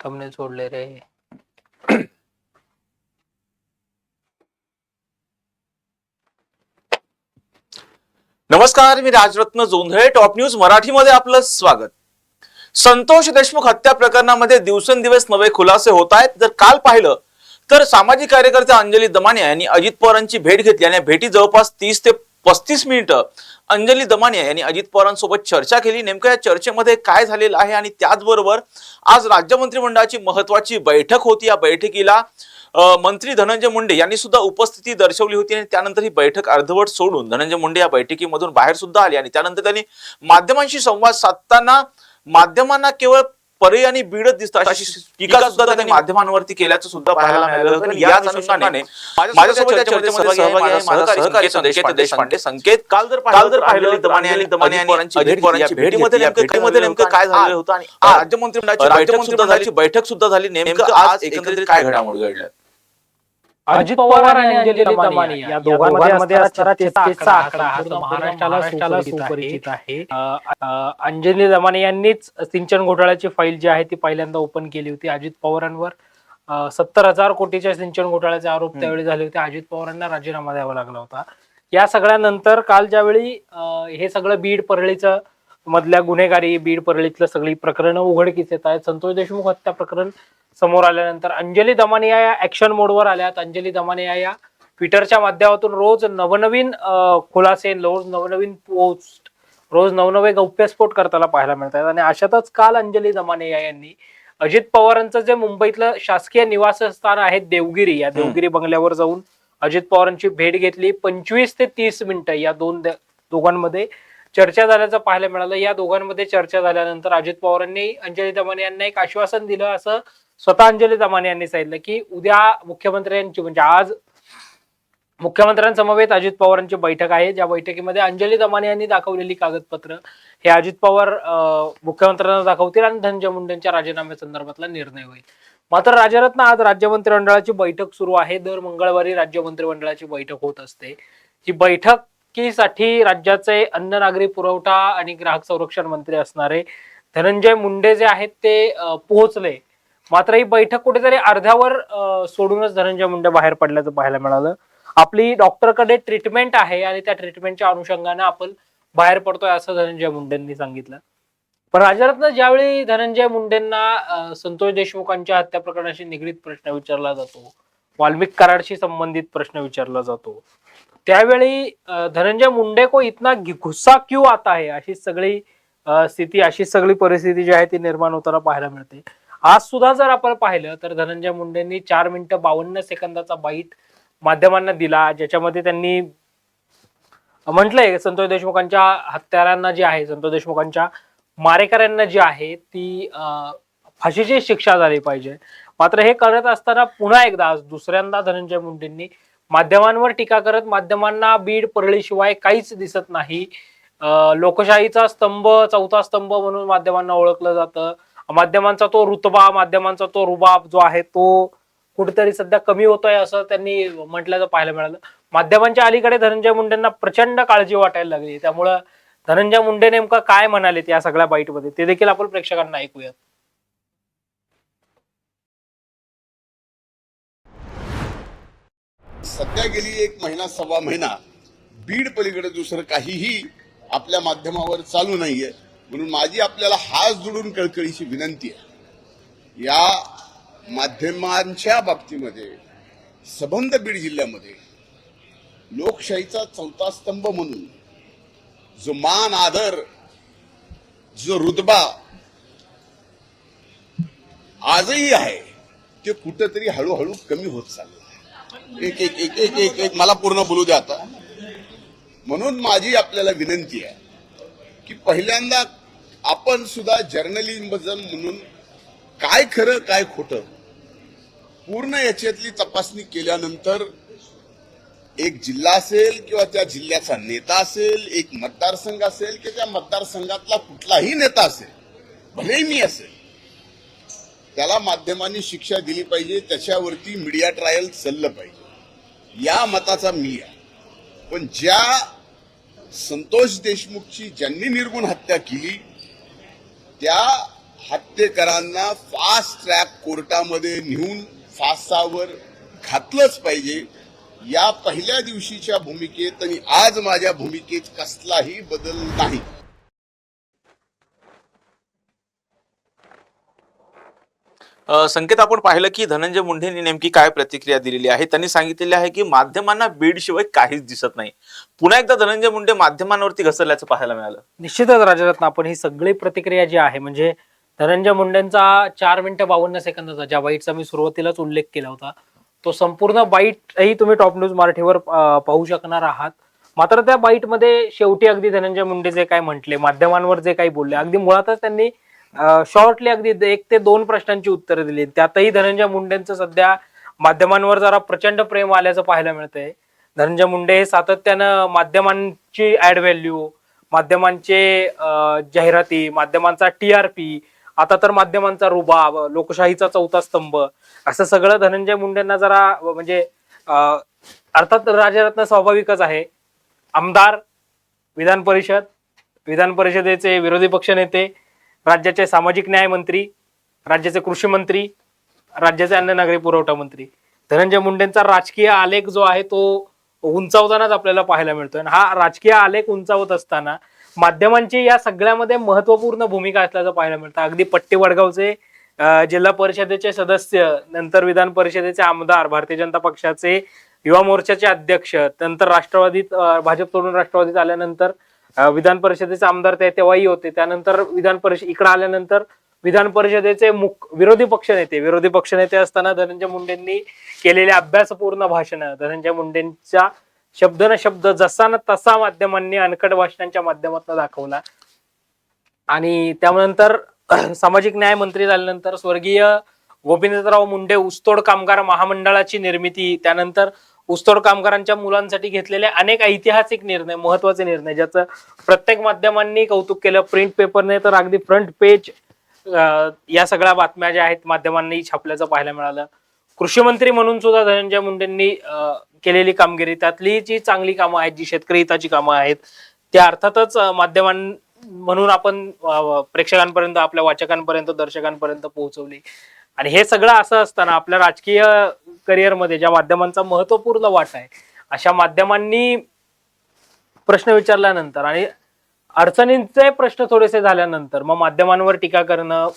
thumbnail सोडले रे. नमस्कार मी राजरत्न जोंधळे टॉप न्यूज मराठीमध्ये आपलं स्वागत. संतोष देशमुख हत्या प्रकरणामध्ये दिवसेंदिवस नवे खुलासे होत आहेत. जर काल पाहिलं तर सामाजिक कार्यकर्त्या अंजली दमानिया यांनी अजित पवारांची भेट घेतली आणि भेटी जवळपास तीस ते पस्तीस मिनिटं अंजली दमानिया यांनी अजित पवारांसोबत चर्चा केली. नेमक्या या चर्चेमध्ये काय झालेलं आहे आणि त्याचबरोबर आज राज्य मंत्रिमंडळाची महत्वाची बैठक होती. या बैठकीला मंत्री धनंजय मुंडे यांनी सुद्धा उपस्थिती दर्शवली होती आणि त्यानंतर ही बैठक अर्धवट सोडून धनंजय मुंडे या बैठकीमधून बाहेर सुद्धा आले आणि त्यानंतर त्यांनी माध्यमांशी संवाद साधताना माध्यमांना केवळ पर्याय आणि बीडच दिसतात. अशी टीका सुद्धा त्यांनी माध्यमांवरती केल्याचं सुद्धा पाहायला मिळालं होतं. आणि याच अनुषंगाने माझ्यासोबत या चर्चेमध्ये सहभागी आहे माझा सहकारी संकेत देशपांडे संकेत काल जर काल जर पाहिलं दमाने आणि दमाने पवारांची भेटीमध्ये नेमकं भेटीमध्ये नेमकं काय झालेलं होतं आणि बैठक सुद्धा झाली. बैठक सुद्धा झाली. नेमकं आज एकंदरीत काय घडामोडी घडल्या अजित पवार आणि अंजली दमानिया या दोघांमध्ये असणारा आकडा हा महाराष्ट्राला सुपरिचित आहे. अंजली दमानिया यांनीच सिंचन घोटाळ्याची फाईल जी आहे ती पहिल्यांदा ओपन केली होती अजित पवारांवर. सत्तर हजार कोटीच्या सिंचन घोटाळ्याचे आरोप त्यावेळी झाले होते. अजित पवारांना राजीनामा द्यावा लागला होता. या सगळ्यानंतर काल ज्यावेळी हे सगळं बीड परळीचं मधल्या गुन्हेगारी बीड परळीतलं सगळी प्रकरणं उघडकीस येत आहेत. संतोष देशमुख हत्या प्रकरण समोर आल्यानंतर अंजली दमानिया या ऍक्शन मोडवर आल्यात. अंजली दमानिया या ट्विटरच्या माध्यमातून रोज नवनवीन खुलासे रोज नवनवीन पोस्ट रोज नवनवे गौप्यस्फोट करताना पाहायला मिळतात आणि अशातच काल अंजली दमानिया यांनी अजित पवारांचं जे मुंबईतलं शासकीय निवासस्थान आहे देवगिरी या देवगिरी बंगल्यावर जाऊन अजित पवारांची भेट घेतली. पंचवीस ते तीस मिनिटं या दोन दोघांमध्ये चर्चा झाल्याचं पाहायला मिळालं. या दोघांमध्ये चर्चा झाल्यानंतर अजित पवारांनी अंजली दमाने यांना एक आश्वासन दिलं असं स्वतः अंजली दमाने यांनी सांगितलं की उद्या मुख्यमंत्र्यांची म्हणजे आज मुख्यमंत्र्यांसमवेत अजित पवारांची बैठक आहे. ज्या बैठकीमध्ये अंजली दमाने यांनी दाखवलेली कागदपत्र हे अजित पवार मुख्यमंत्र्यांना दाखवतील आणि धनंजय मुंडेंच्या राजीनाम्या संदर्भातला निर्णय होईल. मात्र राजरत्न आज राज्य मंत्रिमंडळाची बैठक सुरू आहे. दर मंगळवारी राज्य मंत्रिमंडळाची बैठक होत असते. ही बैठक साठी राज्याचे अन्न नागरी पुरवठा आणि ग्राहक संरक्षण मंत्री असणारे धनंजय मुंडे जे आहेत ते पोहोचले. मात्र ही बैठक कुठेतरी अर्ध्यावर सोडूनच धनंजय मुंडे बाहेर पडल्याचं पाहायला मिळालं. आपली डॉक्टरकडे ट्रीटमेंट आहे आणि त्या ट्रीटमेंटच्या अनुषंगाने आपण बाहेर पडतोय असं धनंजय मुंडेंनी सांगितलं. पण राजरत्न ज्यावेळी धनंजय मुंडेंना संतोष देशमुखांच्या हत्या प्रकरणाशी निगडीत प्रश्न विचारला जातो वाल्मिक कराडशी संबंधित प्रश्न विचारला जातो त्यावेळी धनंजय मुंडे को इतना गुस्सा क्यों आता है? अशी सगळी स्थिती अशी सगळी परिस्थिती जी आहे ती निर्माण होताना पाहायला मिळते. आज सुद्धा जर आपण पाहिलं तर धनंजय मुंडेंनी चार मिनिटं बावन्न सेकंदाचा बाईट माध्यमांना दिला ज्याच्यामध्ये त्यांनी म्हटलंय संतोष देशमुखांच्या हत्यारांना जी आहे संतोष देशमुखांच्या मारेकऱ्यांना जी आहे ती फाशीची शिक्षा झाली पाहिजे. मात्र हे करत असताना पुन्हा एकदा आज दुसऱ्यांदा धनंजय मुंडेंनी माध्यमांवर टीका करत माध्यमांना बीड परळीशिवाय काहीच दिसत नाही. लोकशाहीचा स्तंभ चौथा स्तंभ म्हणून माध्यमांना ओळखलं जातं. माध्यमांचा तो रुतबा माध्यमांचा तो रुबाब जो आहे तो कुठेतरी सध्या कमी होतोय असं त्यांनी म्हटल्याचं पाहायला मिळालं. माध्यमांच्या अलीकडे धनंजय मुंडेंना प्रचंड काळजी वाटायला लागली. त्यामुळं धनंजय मुंडे नेमकं काय म्हणाले या सगळ्या बाईटमध्ये ते देखील आपण प्रेक्षकांना ऐकूयात. सध्या गेली एक महिना सव्वा महिना बीड पलीकडे दुसरं काहीही आपल्या माध्यमावर चालू नाहीये. म्हणून माझी आपल्याला हात जोडून कळकळीची विनंती आहे. या माध्यमांच्या बाबतीमध्ये सबंध बीड जिल्ह्यामध्ये लोकशाहीचा चौथा स्तंभ म्हणून जो मान आदर जो रुतबा आजही आहे ते कुठंतरी हळूहळू कमी होत चाललं एक एक एक एक एक एक मला पूर्ण बोलू द्या आता. म्हणून माझी आपल्याला विनंती आहे की पहिल्यांदा आपण सुद्धा जर्नलिझम म्हणून काय खरं काय खोटं पूर्ण याच्यातली तपासणी केल्यानंतर एक जिल्हा असेल किंवा त्या जिल्ह्याचा नेता असेल एक मतदारसंघ असेल किंवा त्या मतदारसंघातला कुठलाही नेता असेल भलेही मी असेल त्याला माध्यमांनी शिक्षा दिली पाहिजे त्याच्यावरती मीडिया ट्रायल चाललं पाहिजे. या मताचा मी आहे. पण ज्या संतोष देशमुखची ज्यांनी निर्गुण हत्या केली त्या हत्येकरांना फास्ट ट्रॅक कोर्टामध्ये नेऊन फासावर घातलंच पाहिजे. या पहिल्या दिवशीच्या भूमिकेत आणि आज माझ्या भूमिकेत कसलाही बदल नाही. संकेत आपण पाहिलं की धनंजय मुंडेंनी नेमकी काय प्रतिक्रिया दिलेली आहे? त्यांनी सांगितलेले आहे की माध्यमांना बीडशिवाय काहीच दिसत नाही. पुन्हा एकदा धनंजय मुंडे माध्यमांवरती घसरल्याचं पाहायला मिळालं. निश्चितच राजरत्न आपण ही सगळी प्रतिक्रिया जी आहे म्हणजे धनंजय मुंडेंचा चार मिनिटं बावन्न सेकंदाचा ज्या बाईटचा मी सुरुवातीलाच उल्लेख केला होता तो संपूर्ण बाईटही तुम्ही टॉप न्यूज मराठीवर पाहू शकणार आहात. मात्र त्या बाईटमध्ये शेवटी अगदी धनंजय मुंडे जे काय म्हटले माध्यमांवर जे काही बोलले अगदी मुळातच त्यांनी शॉर्टली अगदी एक ते दोन प्रश्नांची उत्तरं दिली. त्यातही धनंजय मुंडेंचं सध्या माध्यमांवर जरा प्रचंड प्रेम आल्याचं पाहायला मिळतंय. धनंजय मुंडे हे सातत्यानं माध्यमांची ऍड व्हॅल्यू माध्यमांचे जाहिराती माध्यमांचा टी आर पी आता तर माध्यमांचा रुबाब लोकशाहीचा चौथा स्तंभ असं सगळं धनंजय मुंडेंना जरा म्हणजे अर्थात राजरत्न स्वाभाविकच आहे. आमदार विधान परिषद विधान परिषदेचे विरोधी पक्षनेते राज्याचे सामाजिक न्याय मंत्री राज्याचे कृषी मंत्री राज्याचे अन्न नागरी पुरवठा मंत्री. धनंजय मुंडेंचा राजकीय आलेख जो आहे तो उंचावतानाच आपल्याला पाहायला मिळतोय. आणि हा राजकीय आलेख उंचावत असताना माध्यमांची या सगळ्यामध्ये महत्त्वपूर्ण भूमिका असल्याचं पाहायला मिळतं. अगदी पट्टी वडगावचे जिल्हा परिषदेचे सदस्य नंतर विधान परिषदेचे आमदार भारतीय जनता पक्षाचे युवा मोर्चाचे अध्यक्ष नंतर राष्ट्रवादीत भाजप सोडून राष्ट्रवादीत आल्यानंतर विधान परिषदेचे आमदार ते तेव्हाही होते. त्यानंतर विधान परिषद इकडे आल्यानंतर विधान परिषदेचे मुख विरोधी पक्षनेते विरोधी पक्षनेते असताना धनंजय मुंडेंनी केलेले अभ्यासपूर्ण भाषण धनंजय मुंडेंच्या शब्द न शब्द जसा ना तसा माध्यमांनी अनकट भाषणांच्या माध्यमातून दाखवला. आणि त्यानंतर सामाजिक न्याय मंत्री झाल्यानंतर स्वर्गीय गोपिनाथराव मुंडे ऊसतोड कामगार महामंडळाची निर्मिती त्यानंतर ऊसतोड कामगारांच्या मुलांसाठी घेतलेले अनेक ऐतिहासिक निर्णय महत्त्वाचे निर्णय ज्याचं प्रत्येक माध्यमांनी कौतुक केलं. प्रिंट पेपरने तर अगदी फ्रंट पेज या सगळ्या बातम्या ज्या आहेत माध्यमांनी छापल्याचं पाहायला मिळालं. कृषी मंत्री म्हणून सुद्धा धनंजय मुंडेंनी केलेली कामगिरी त्यातली जी चांगली कामं आहेत जी शेतकरी हिताची कामं आहेत त्या अर्थातच माध्यमां म्हणून आपण प्रेक्षकांपर्यंत आपल्या वाचकांपर्यंत दर्शकांपर्यंत पोहोचवली. आणि हे सगळं असं असताना आपल्या राजकीय करिअरमध्ये ज्या माध्यमांचा महत्त्वपूर्ण वाटा आहे अशा माध्यमांनी प्रश्न विचारल्यानंतर आणि अडचणींचे प्रश्न थोडेसे झाल्यानंतर मग माध्यमांवर टीका करणं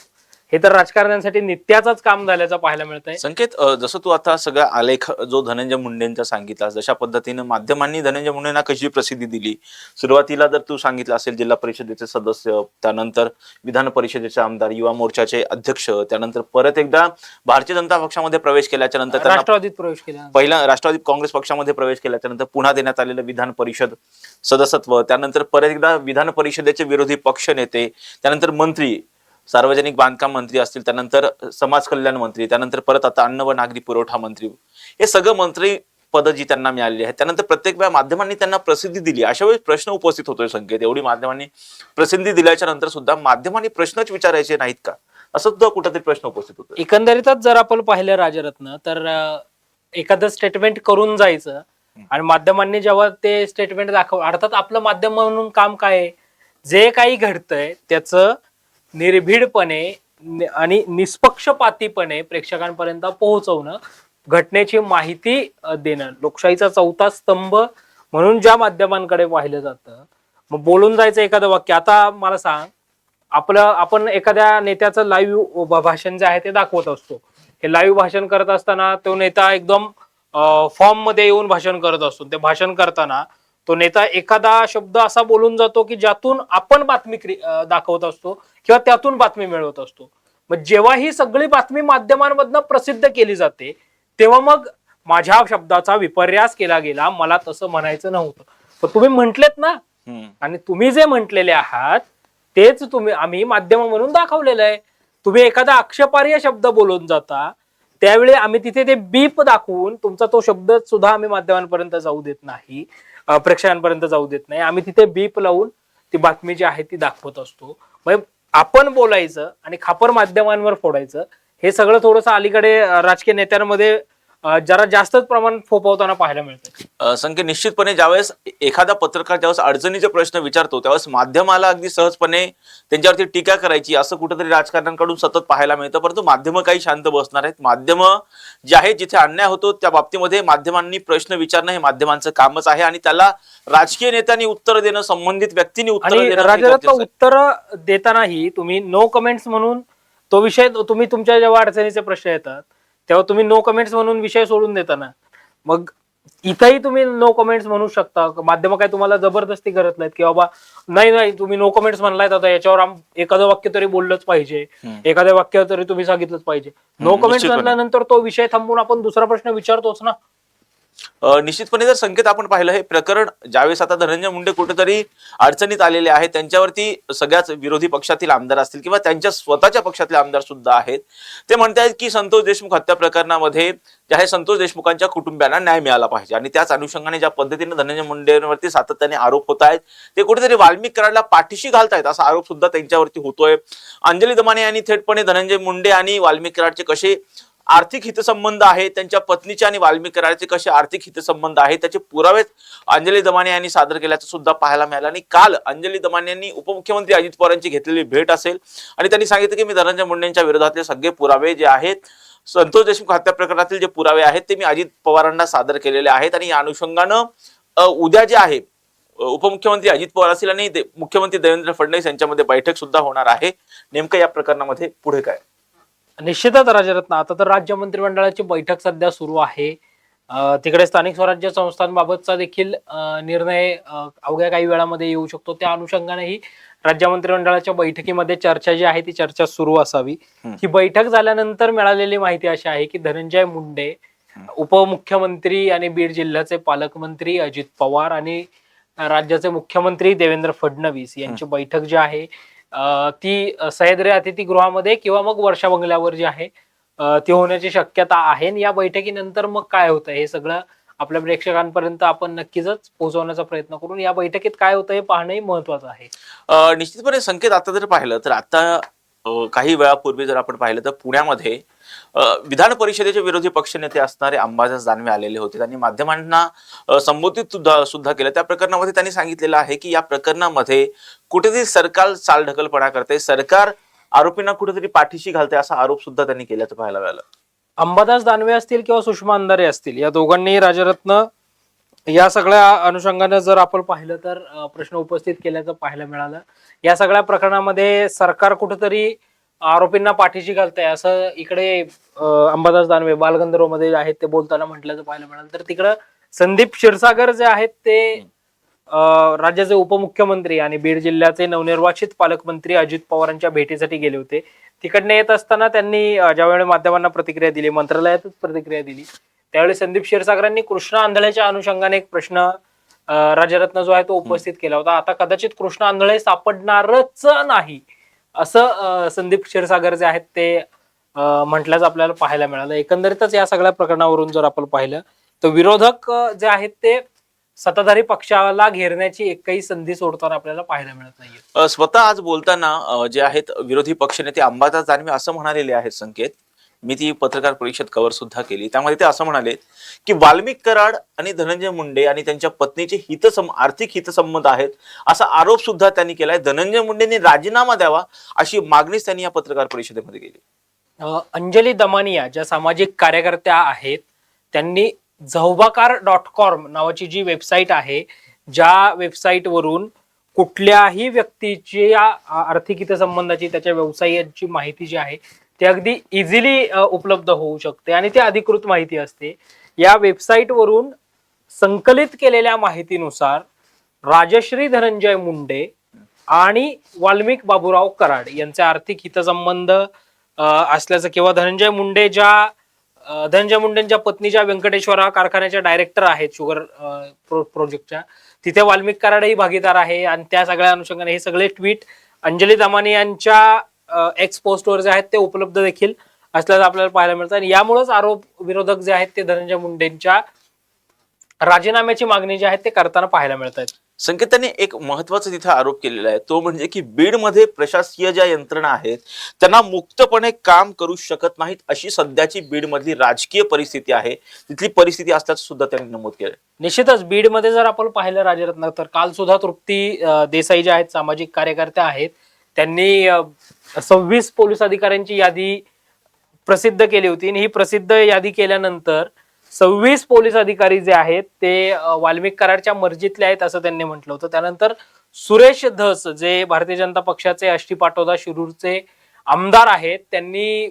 हे तर राजकारण्यांसाठी नित्याचंच काम झाल्याचं पाहायला मिळतंय. संकेत अ, जसं तू आता सगळा आलेख जो धनंजय मुंडेंचा सांगितला जशा पद्धतीनं माध्यमांनी धनंजय मुंडेंना कशी प्रसिद्धी दिली सुरुवातीला जर तू सांगितलं असेल जिल्हा परिषदेचे सदस्य त्यानंतर विधान परिषदेचे आमदार युवा मोर्चाचे अध्यक्ष त्यानंतर परत एकदा भारतीय जनता पक्षामध्ये प्रवेश केल्याच्यानंतर राष्ट्रवादीत प्रवेश केला. पहिला राष्ट्रवादी काँग्रेस पक्षामध्ये प्रवेश केल्याच्यानंतर पुन्हा देण्यात आलेलं विधान परिषद सदस्यत्व त्यानंतर परत एकदा विधान परिषदेचे विरोधी पक्ष नेते त्यानंतर मंत्री सार्वजनिक बांधकाम मंत्री असतील त्यानंतर समाज कल्याण मंत्री त्यानंतर परत आता अन्न व नागरी पुरवठा मंत्री हे सगळं मंत्री पद जी त्यांना मिळाली आहे त्यानंतर प्रत्येक वेळा माध्यमांनी त्यांना प्रसिद्धी दिली. अशा वेळी प्रश्न उपस्थित होतोय संकेत. एवढी माध्यमांनी प्रसिद्धी दिल्याच्या नंतर सुद्धा माध्यमांनी प्रश्नच विचारायचे नाहीत का? असं सुद्धा कुठेतरी प्रश्न उपस्थित होतो एकंदरीतच जर आपण पाहिलं राजरत्न तर एखादं स्टेटमेंट करून जायचं आणि माध्यमांनी जेव्हा ते स्टेटमेंट दाखव अर्थात आपलं माध्यम म्हणून काम काय आहे? जे काही घडतंय त्याचं निर्भीडपणे आणि निष्पक्षपातीपणे प्रेक्षकांपर्यंत पोहोचवणं घटनेची माहिती देणं. लोकशाहीचा चौथा स्तंभ म्हणून ज्या माध्यमांकडे पाहिलं जातं मग बोलून जायचं एखादं वाक्य. आता मला सांग आपलं आपण एखाद्या नेत्याचं लाईव्ह भाषण जे आहे ते दाखवत असतो. हे लाईव्ह भाषण करत असताना तो नेता एकदम फॉर्ममध्ये येऊन भाषण करत असतो. ते भाषण करताना तो नेता एखादा शब्द असा बोलून जातो की ज्यातून आपण बातमी दाखवत असतो. किंवा त्यातून बातमी मिळवत असतो. मग जेव्हा ही सगळी बातमी माध्यमांमधनं प्रसिद्ध केली जाते तेव्हा मग माझ्या शब्दाचा विपर्यास केला गेला मला तसं म्हणायचं नव्हतं. पण तुम्ही म्हंटलेत ना. आणि तुम्ही जे म्हटलेले आहात तेच तुम्ही आम्ही माध्यम म्हणून दाखवलेलं आहे. तुम्ही एखादा आक्षेपार्ह शब्द बोलून जाता त्यावेळी आम्ही तिथे ते बीप दाखवून तुमचा तो शब्द सुद्धा आम्ही माध्यमांपर्यंत जाऊ देत नाही प्रेक्षकांपर्यंत जाऊ देत नाही. आम्ही तिथे बीप लावून ती बातमी जी आहे ती दाखवत असतो. मग आपण बोलायचं आणि खापर माध्यमांवर फोडायचं हे सगळं थोडंसं अलीकडे राजकीय नेत्यांमध्ये जरा जास्तच प्रमाणात फोपवताना पाहायला मिळतं संख्या निश्चितपणे ज्यावेळेस एखादा पत्रकार ज्यावेळेस अडचणीचे प्रश्न विचारतो त्यावेळेस माध्यमाला अगदी सहजपणे त्यांच्यावरती टीका करायची असं कुठेतरी राजकारण्यांकडून सतत पाहायला मिळतं. परंतु माध्यमं काही शांत बसणार आहेत. माध्यमं जे आहेत जिथे अन्याय होतो त्या बाबतीमध्ये माध्यमांनी प्रश्न विचारणं हे माध्यमांचं कामच आहे आणि त्याला राजकीय नेत्यांनी उत्तर देणं संबंधित व्यक्तींनी उत्तर आणि देणं हे गरजेचं आहे. उत्तर देतानाही तुम्ही नो कमेंट्स म्हणून तो विषय तुम्ही तुमच्या जेव्हा अडचणीचे प्रश्न येतात तेव्हा तुम्ही नो कमेंट्स म्हणून विषय सोडून देताना मग इथंही तुम्ही नो कमेंट्स म्हणू शकता. माध्यम काय तुम्हाला जबरदस्ती करत नाहीत की बाबा नाही नाही तुम्ही नो कमेंट्स म्हणलायत आता याच्यावर एखादं वाक्य तरी बोललंच पाहिजे. एखाद्या वाक्य तरी तुम्ही सांगितलंच पाहिजे. No comments. म्हणल्यानंतर तो विषय थांबून आपण दुसरा प्रश्न विचारतोच ना. निश्चितपणे जर संकेत आपण पाहिलं हे प्रकरण ज्यावेळेस आता धनंजय मुंडे कुठेतरी अडचणीत आलेले आहेत त्यांच्यावरती सगळ्याच विरोधी पक्षातील आमदार असतील किंवा त्यांच्या स्वतःच्या पक्षातले आमदार सुद्धा आहेत ते म्हणतायत की संतोष देशमुख हत्या प्रकरणामध्ये ज्या आहे संतोष देशमुखांच्या कुटुंबियांना न्याय मिळाला पाहिजे. आणि त्याच अनुषंगाने ज्या पद्धतीने धनंजय मुंडेंवरती सातत्याने आरोप होत आहेत ते कुठेतरी वाल्मिक कराडला पाठीशी घालतायत असा आरोप सुद्धा त्यांच्यावरती होतोय. अंजली दमाने यांनी थेटपणे धनंजय मुंडे आणि वाल्मिक कराडचे कसे आर्थिक हितसंबंध आहे त्यांच्या पत्नीचे आणि वाल्मिक कसे आर्थिक हितसंबंध आहेत त्याचे पुरावेच अंजली दमाने यांनी सादर केल्याचं सुद्धा पाहायला मिळालं. आणि काल अंजली दमाने यांनी उपमुख्यमंत्री अजित पवार यांची घेतलेली भेट असेल. आणि त्यांनी सांगितलं की मी धनंजय मुंडेंच्या विरोधातले सगळे पुरावे जे आहेत संतोष देशमुख हत्या प्रकरणातील जे पुरावे आहेत ते मी अजित पवारांना सादर केलेले आहेत. आणि या अनुषंगानं उद्या जे आहे उपमुख्यमंत्री अजित पवार असतील आणि मुख्यमंत्री देवेंद्र फडणवीस यांच्यामध्ये बैठक सुद्धा होणार आहे. नेमकं या प्रकरणामध्ये पुढे काय? निश्चितच राजरत्न आता तर राज्य मंत्रिमंडळाची बैठक सध्या सुरू आहे. तिकडे स्थानिक स्वराज्य संस्थांबाबतचा देखील निर्णय अवघ्या काही वेळामध्ये येऊ शकतो. त्या अनुषंगानेही राज्य मंत्रिमंडळाच्या बैठकीमध्ये चर्चा जी आहे ती चर्चा सुरू असावी. ही बैठक झाल्यानंतर मिळालेली माहिती अशी आहे की धनंजय मुंडे उपमुख्यमंत्री आणि बीड जिल्ह्याचे पालकमंत्री अजित पवार आणि राज्याचे मुख्यमंत्री देवेंद्र फडणवीस यांची बैठक जी आहे ती सह्याद्री अतिथीगृहामध्ये किंवा मग वर्षा बंगल्यावर जी आहे ती होण्याची शक्यता आहे. या बैठकीनंतर मग काय होतं हे सगळं आपल्या प्रेक्षकांपर्यंत आपण नक्कीच पोहोचवण्याचा प्रयत्न करून या बैठकीत काय होतं हे पाहणंही महत्वाचं आहे. निश्चितपणे संकेत आता जर पाहिलं तर आता काही वेळापूर्वी जर आपण पाहिलं तर पुण्यामध्ये विधान परिषदेचे विरोधी पक्षनेते असणारे अंबादास दानवे आलेले होते. त्यांनी माध्यमांना संबोधित सुद्धा सुद्धा केलं. त्या प्रकरणामध्ये त्यांनी सांगितलेलं आहे की या प्रकरणामध्ये कुठेतरी सरकार चालढकलपणा करते. सरकार आरोपींना कुठेतरी पाठीशी घालते असा आरोप सुद्धा त्यांनी केल्याचं पाहायला मिळालं. अंबादास दानवे असतील किंवा सुषमा अंधारे असतील या दोघांनी राजरत्न या सगळ्या अनुषंगाने जर आपण पाहिलं तर प्रश्न उपस्थित केल्याचं पाहायला मिळालं. या सगळ्या प्रकरणामध्ये सरकार कुठेतरी आरोपींना पाठीशी घालतंय. असं इकडे अं, अंबादास दानवे बालगंधर्वमध्ये आहेत ते बोलताना म्हटल्याचं पाहायला मिळालं. तर तिकडं संदीप क्षीरसागर जे आहेत ते अं, राज्याचे उपमुख्यमंत्री आणि बीड जिल्ह्याचे नवनिर्वाचित पालकमंत्री अजित पवारांच्या भेटीसाठी गेले होते. तिकडनं येत असताना त्यांनी अं, ज्यावेळी माध्यमांना प्रतिक्रिया दिली मंत्रालयातच प्रतिक्रिया दिली त्यावेळी संदीप क्षीरसागरांनी कृष्णा आंधळेच्या अनुषंगाने एक प्रश्न अं, राजरत्न जो आहे तो उपस्थित केला होता. आता कदाचित कृष्णा आंधळे सापडणारच नाही. असं संदीप क्षीरसागर जे आहेत ते म्हटल्याचं आपल्याला पाहायला मिळालं. एकंदरीतच या सगळ्या प्रकरणावरून जर आपण पाहिलं तर विरोधक जे आहेत ते सत्ताधारी पक्षाला घेरण्याची एकही संधी सोडताना आपल्याला पाहायला मिळत नाही स्वतः आज बोलताना जे आहेत विरोधी पक्षनेते अंबादास दानवे असं म्हणालेले आहेत संकेत. मी ती पत्रकार परिषद कव्हर सुद्धा केली. त्यामध्ये ते असं म्हणाले की वाल्मिक कराड आणि धनंजय मुंडे आणि त्यांच्या पत्नीचे हितसं आर्थिक हितसंबंध आहेत असा आरोप सुद्धा त्यांनी केलाय. धनंजय मुंडेंनी राजीनामा द्यावा अशी मागणीच त्यांनी या पत्रकार परिषदेमध्ये केली. अंजली दमानिया ज्या सामाजिक कार्यकर्त्या आहेत त्यांनी झौबाकार डॉट कॉम नावाची जी वेबसाईट आहे ज्या वेबसाईटवरून कुठल्याही व्यक्तीची या आर्थिक हितसंबंधाची त्याच्या व्यवसायाची माहिती जी आहे ते अगदी इझिली उपलब्ध होऊ शकते आणि ती अधिकृत माहिती असते. या वेबसाईटवरून संकलित केलेल्या माहितीनुसार राजश्री धनंजय मुंडे आणि वाल्मिक बाबूराव कराड यांचे आर्थिक हितसंबंध असल्याचं किंवा धनंजय मुंडे ज्या धनंजय मुंडेंच्या पत्नीच्या व्यंकटेश्वरा कारखान्याच्या डायरेक्टर आहेत शुगर प्रो- प्रोजेक्टच्या तिथे वाल्मिक कराडही भागीदार आहे. आणि त्या सगळ्या अनुषंगाने हे सगळे ट्विट अंजली दमानी यांच्या एक्स पोस्टवर जे आहेत ते उपलब्ध देखील असल्याचं आपल्याला पाहायला मिळतं. आणि यामुळेच आरोप विरोधक जे आहेत ते धनंजय मुंडेंच्या राजीनाम्याची मागणी जी आहे ते करताना पाहायला मिळत आहेत संकेत त्यांनी एक महत्त्वाचा तिथे आरोप केलेला आहे. तो म्हणजे की बीडमध्ये प्रशासकीय ज्या यंत्रणा आहेत त्यांना मुक्तपणे काम करू शकत नाहीत अशी सध्याची बीडमधली राजकीय परिस्थिती आहे. तिथली परिस्थिती असल्याचं सुद्धा त्यांनी नमूद केलं निश्चितच बीडमध्ये जर आपण पाहिलं राजरत्न तर काल सुद्धा तृप्ती देसाई ज्या आहेत सामाजिक कार्यकर्त्या आहेत त्यांनी सव्वीस पोलीस अधिकाऱ्यांची यादी प्रसिद्ध केली होती. आणि ही प्रसिद्ध यादी केल्यानंतर सव्वीस पोलीस अधिकारी जे आहेत ते वाल्मिक कराडच्या मर्जीतले आहेत असं त्यांनी म्हटलं होतं. त्यानंतर सुरेश धस जे भारतीय जनता पक्षाचे आष्टी पाटोदा शिरूरचे आमदार आहेत त्यांनी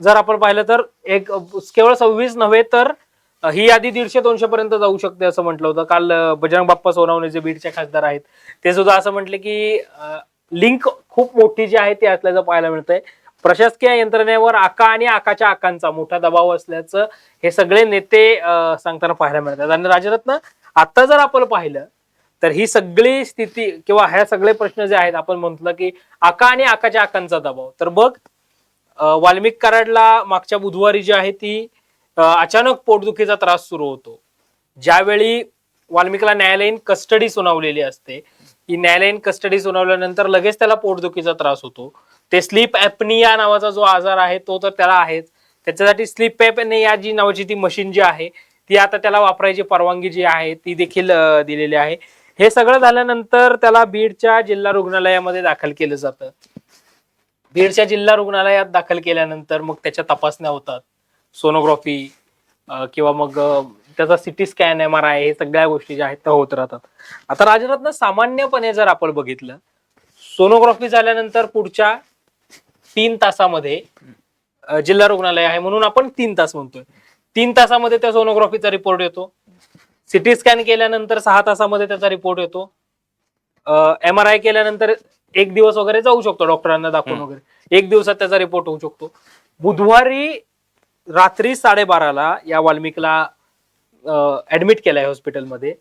जर आपण पाहिलं तर एक केवळ सव्वीस नव्हे तर ही यादी दीडशे दोनशे पर्यंत जाऊ शकते असं म्हटलं होतं. काल बजरंग बाप्पा सोनावणे जे बीडचे खासदार आहेत. ते सुद्धा असं म्हटले की लिंक खूप मोठी जी आहे ती असल्याचं पाहायला मिळतंय. प्रशासकीय यंत्रणेवर आका आणि आकाच्या आकांचा मोठा दबाव असल्याचं हे सगळे नेते सांगताना पाहायला मिळतात. आणि राजरत्न आता जर आपण पाहिलं तर ही सगळी स्थिती किंवा ह्या सगळे प्रश्न जे आहेत आपण म्हटलं की आका आणि आकाच्या आकांचा दबाव. तर बघ वाल्मिक कराडला मागच्या बुधवारी जी आहे ती अचानक पोटदुखीचा त्रास सुरू होतो. ज्यावेळी वाल्मिकला न्यायालयीन कस्टडी सुनावलेली असते ही न्यायालयीन कस्टडी सुनावल्यानंतर लगेच त्याला पोटदुखीचा त्रास होतो. ते स्लीप ॲपनिया नावाचा जो आजार आहे तो तर त्याला आहेच. त्याच्यासाठी स्लीप ॲपनिया जी नावाची ती मशीन जी आहे ती आता त्याला वापरायची परवानगी जी आहे ती देखील दिलेली आहे. हे सगळं झाल्यानंतर त्याला बीडच्या जिल्हा रुग्णालयामध्ये दाखल केलं जातं. बीडच्या जिल्हा रुग्णालयात दाखल केल्यानंतर मग त्याच्या तपासण्या होतात. सोनोग्राफी किंवा मग त्याचा CT scan M R I हे सगळ्या गोष्टी ज्या आहेत त्या होत राहतात. आता राजरत्न सामान्यपणे जर आपण बघितलं सोनोग्राफी झाल्यानंतर पुढच्या तीन तासामध्ये जिल्हा रुग्णालय आहे म्हणून आपण तीन तास म्हणतोय. तीन तासामध्ये त्या सोनोग्राफीचा रिपोर्ट येतो. सिटी स्कॅन केल्यानंतर सहा तासामध्ये त्याचा रिपोर्ट येतो. एम आर आय केल्यानंतर एक दिवस वगैरे जाऊ शकतो डॉक्टरांना दाखवून. वगैरे. एक दिवसात त्याचा रिपोर्ट होऊ शकतो. बुधवारी रात्री साडेबाराला या वाल्मिकला ऍडमिट केलाय हॉस्पिटलमध्ये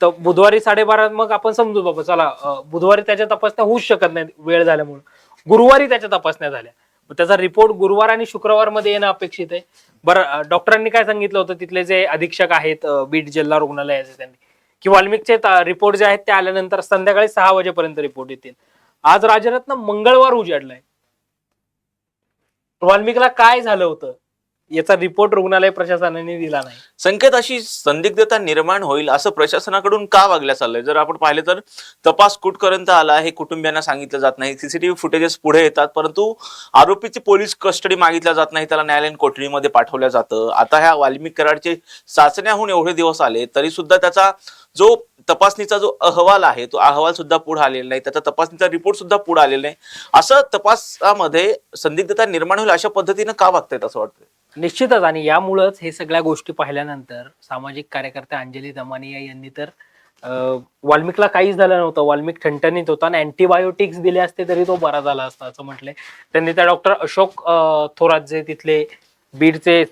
तर बुधवारी साडेबारा मग आपण समजू बाबा चला बुधवारी त्याच्या तपासण्या होऊच शकत नाही वेळ झाल्यामुळे. गुरुवारी त्याच्या तपासण्या झाल्या. त्याचा रिपोर्ट गुरुवार आणि शुक्रवारमध्ये येणं अपेक्षित आहे. बरं डॉक्टरांनी काय सांगितलं होतं? तिथले जे अधीक्षक आहेत बीड जिल्हा रुग्णालयाचे त्यांनी. की वाल्मिकचे रिपोर्ट जे आहेत ते आल्यानंतर संध्याकाळी सहा वाजेपर्यंत रिपोर्ट येतील. आज राजरत्न मंगळवार उजाडलाय. वाल्मिकला काय झालं होतं? याचा रिपोर्ट रुग्णालय प्रशासनाने दिला नाही. संकेत अशी संदिग्धता निर्माण होईल असं प्रशासनाकडून का वागल्या चाललंय? जर आपण पाहिलं तर तपास कुठपर्यंत आला हे कुटुंबियांना सांगितलं जात नाही. सीसीटीव्ही फुटेजेस पुढे येतात परंतु आरोपीची पोलीस कस्टडी मागितल्या जात नाही त्याला न्यायालयीन कोठडीमध्ये पाठवलं जातं. आता ह्या वाल्मिक कराडचे चाचण्याहून एवढे दिवस आले तरी सुद्धा त्याचा जो तपासणीचा जो अहवाल आहे तो अहवाल सुद्धा पुढे आलेला नाही. त्याचा तपासणीचा रिपोर्ट सुद्धा पुढे आलेला नाही. असं तपासामध्ये संदिग्धता निर्माण होईल अशा पद्धतीनं का वागतायत असं वाटतं निश्चितच. आणि यामुळंच हे सगळ्या गोष्टी पाहिल्यानंतर सामाजिक कार्यकर्त्या अंजली दमानिया यांनी तर वाल्मिकला काहीच झालं नव्हतं. वाल्मिक ठणठणीत होता आणि अँटीबायोटिक्स दिले असते तरी तो बरा झाला असता असं म्हटलंय त्यांनी त्या डॉक्टर अशोक थोरात जे तिथले बीडचे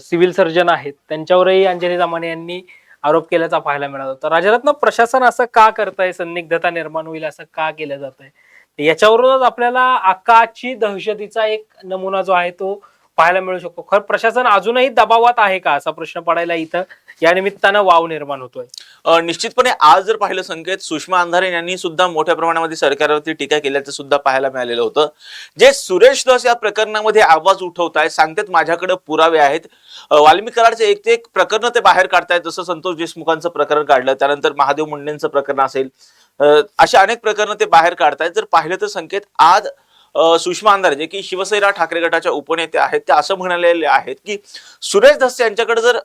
सिव्हिल सर्जन आहेत त्यांच्यावरही अंजली दमाने यांनी आरोप केल्याचा पाहायला मिळाला होता. राजरत्न प्रशासन असं का करतंय? संदिग्धता निर्माण होईल असं का केलं जात आहे याच्यावरूनच आपल्याला आकाची दहशतीचा एक नमुना जो आहे तो पाहायला मिळू शकतो. खरं प्रशासन अजूनही दबावात आहे का? असा प्रश्न पडायला इथं या निमित्तानं वाव निर्माण होतोय. निश्चितपणे आज जर पाहिलं संकेत सुषमा अंधारे यांनी सुद्धा मोठ्या प्रमाणामध्ये सरकारवरती टीका केल्याचं सुद्धा पाहायला मिळालेलं होतं. जे सुरेश दास या प्रकरणामध्ये आवाज उठवत आहेत सांगतात माझ्याकडे पुरावे आहेत. अ, वाल्मिक कराडचे एक ते एक प्रकरण ते बाहेर काढतायत जसं संतोष देशमुखांचं प्रकरण काढलं त्यानंतर महादेव मुंडेंचं प्रकरण असेल. अशा अनेक प्रकरणं ते बाहेर काढतायत. जर पाहिलं तर संकेत आज सुषमा अंधारे जे की शिवसेना ठाकरे गटाच्या उपनेते आहेत ते असं म्हणाले आहेत की सुरेश धस यांच्याकडे जर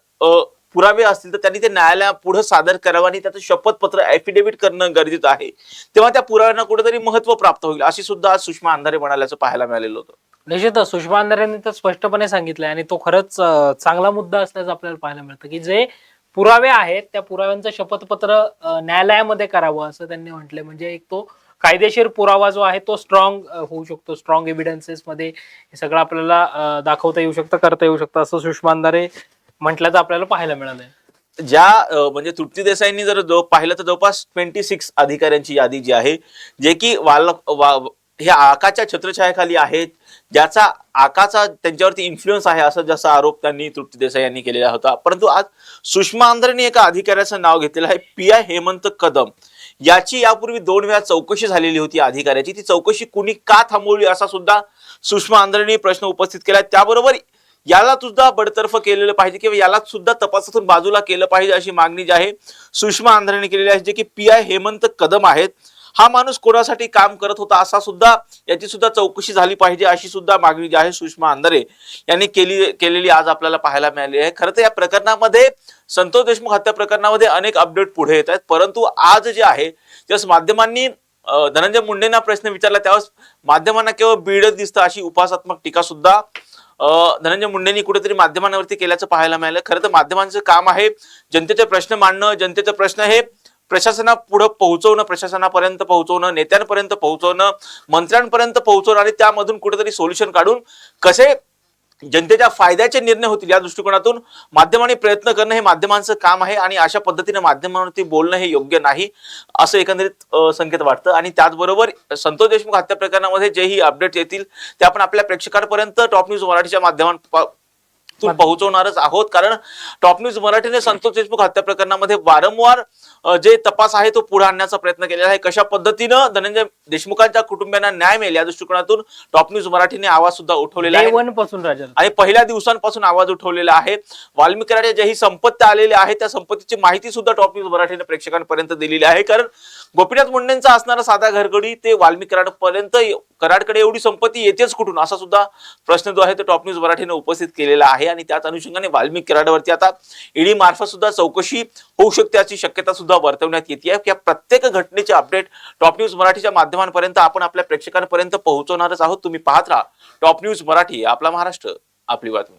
पुरावे असतील तर त्यांनी ते न्यायालयापुढे सादर करावं आणि त्याचं शपथपत्र ऍफिडेव्हिट करणं गरजेचं आहे. तेव्हा त्या पुराव्यांना कुठेतरी महत्त्व प्राप्त होईल अशी सुद्धा आज सुषमा अंधारे म्हणाल्याचं पाहायला मिळालेलं होतं. निश्चितच सुषमा अंधारेंनी तर स्पष्टपणे सांगितलंय आणि तो खरंच चांगला मुद्दा असल्याचं आपल्याला पाहायला मिळतं की जे पुरावे आहेत त्या पुराव्यांचं शपथपत्र न्यायालयामध्ये करावं असं त्यांनी म्हटलंय. म्हणजे एक तो कायदेशीर पुरावा जो आहे तो स्ट्रॉंग होऊ शकतो. स्ट्रॉंग एव्हिडन्सेस मध्ये हे सगळं आपल्याला दाखवता येऊ शकतं करता येऊ शकतं. असं सुषमांदारे म्हटल्याचं आपल्याला पाहायला मिळालंय. ज्या म्हणजे तृप्ती देसाईंनी जर जो पाहिलं तर जवळपास ट्वेंटी सिक्स अधिकाऱ्यांची यादी जी आहे जे की वाल वा- हे आकाच्या छत्रछायाखाली आहेत ज्याचा आकाचा त्यांच्यावरती इन्फ्लुएन्स आहे असा जसा आरोप त्यांनी तृप्ती देसाई यांनी केलेला होता. परंतु आज सुषमा अंधारेंनी एका अधिकाऱ्याचं नाव घेतलेलं आहे पी आय हेमंत कदम. याची यापूर्वी दोन वेळा चौकशी झालेली होती अधिकाऱ्याची. ती चौकशी कुणी का थांबवली असा सुद्धा सुषमा अंधारेंनी प्रश्न उपस्थित केला. त्याबरोबर याला सुद्धा बडतर्फ केलेलं पाहिजे किंवा याला सुद्धा तपासातून बाजूला केलं पाहिजे अशी मागणी जी आहे सुषमा अंधारेंनी केलेली आहे जे की पी आय हेमंत कदम आहेत. हा माणूस कोणासाठी काम करत होता असा सुद्धा याची सुद्धा चौकशी झाली पाहिजे अशी सुद्धा मागणी जी आहे सुषमा अंधारे यांनी केली केलेली आज आपल्याला पाहायला मिळाली आहे. खरं तर या प्रकरणामध्ये संतोष देशमुख हत्या प्रकरणामध्ये अनेक अपडेट पुढे येत आहेत. परंतु आज जे आहे त्यावेळेस माध्यमांनी धनंजय मुंडेंना प्रश्न विचारला त्यावेळेस माध्यमांना केवळ बीडच दिसतं अशी उपासात्मक टीका सुद्धा धनंजय मुंडेंनी कुठेतरी माध्यमांवरती केल्याचं पाहायला मिळालं. खरं तर माध्यमांचं काम आहे जनतेचे प्रश्न मांडणं जनतेचे प्रश्न हे प्रशासना पुढे पोहोचवणं प्रशासनापर्यंत पोहोचवणं नेत्यांपर्यंत पोहोचवणं मंत्र्यांपर्यंत पोहोचवणं आणि त्यामधून कुठेतरी सोल्युशन काढून कसे जनतेच्या फायद्याचे निर्णय होतील या दृष्टिकोनातून माध्यमांनी प्रयत्न करणं हे माध्यमांचं काम आहे आणि अशा पद्धतीने माध्यमांवरती बोलणं हे योग्य नाही असं एकंदरीत संकेत वाटतं. आणि त्याचबरोबर संतोष देशमुख हत्या प्रकरणामध्ये जेही अपडेट येतील ते आपण आपल्या प्रेक्षकांपर्यंत टॉप न्यूज मराठीच्या माध्यमातून पोहोचवणारच आहोत. कारण टॉप न्यूज मराठीने संतोष देशमुख हत्या प्रकरणामध्ये वारंवार जे तपास आहे तो पुढे आणण्याचा प्रयत्न केलेला आहे. कशा पद्धतीनं धनंजय देशमुखांच्या कुटुंबियांना न्याय मिळेल या दृष्टिकोनातून टॉप न्यूज मराठीने आवाज सुद्धा उठवलेला आहे. पासून आणि पहिल्या दिवसांपासून आवाज उठवलेला आहे. वाल्मिकी कराडे ज्याही संपत्ती आलेली आहे त्या संपत्तीची माहिती सुद्धा टॉप न्यूज मराठीने प्रेक्षकांपर्यंत दिलेली आहे. कारण गोपीनाथ मुंडेंचा असणारा साधा घरगडी ते वाल्मिकी कराड पर्यंत कराडकडे एवढी संपत्ती येतेच कुठून? असा सुद्धा प्रश्न जो आहे तो टॉप न्यूज मराठीने उपस्थित केलेला आहे आणि त्याच अनुषंगाने वाल्मिकी कराडवरती आता ईडी मार्फत सुद्धा चौकशी होऊ शकते अशी शक्यता सुद्धा वर्तवण्यात येते. आहे या प्रत्येक घटनेचे अपडेट टॉप न्यूज मराठीच्या माध्यमांपर्यंत आपण आपल्या प्रेक्षकांपर्यंत पोहोचवणारच आहोत. तुम्ही पाहत राहा टॉप न्यूज मराठी आपला महाराष्ट्र आपली बातमी.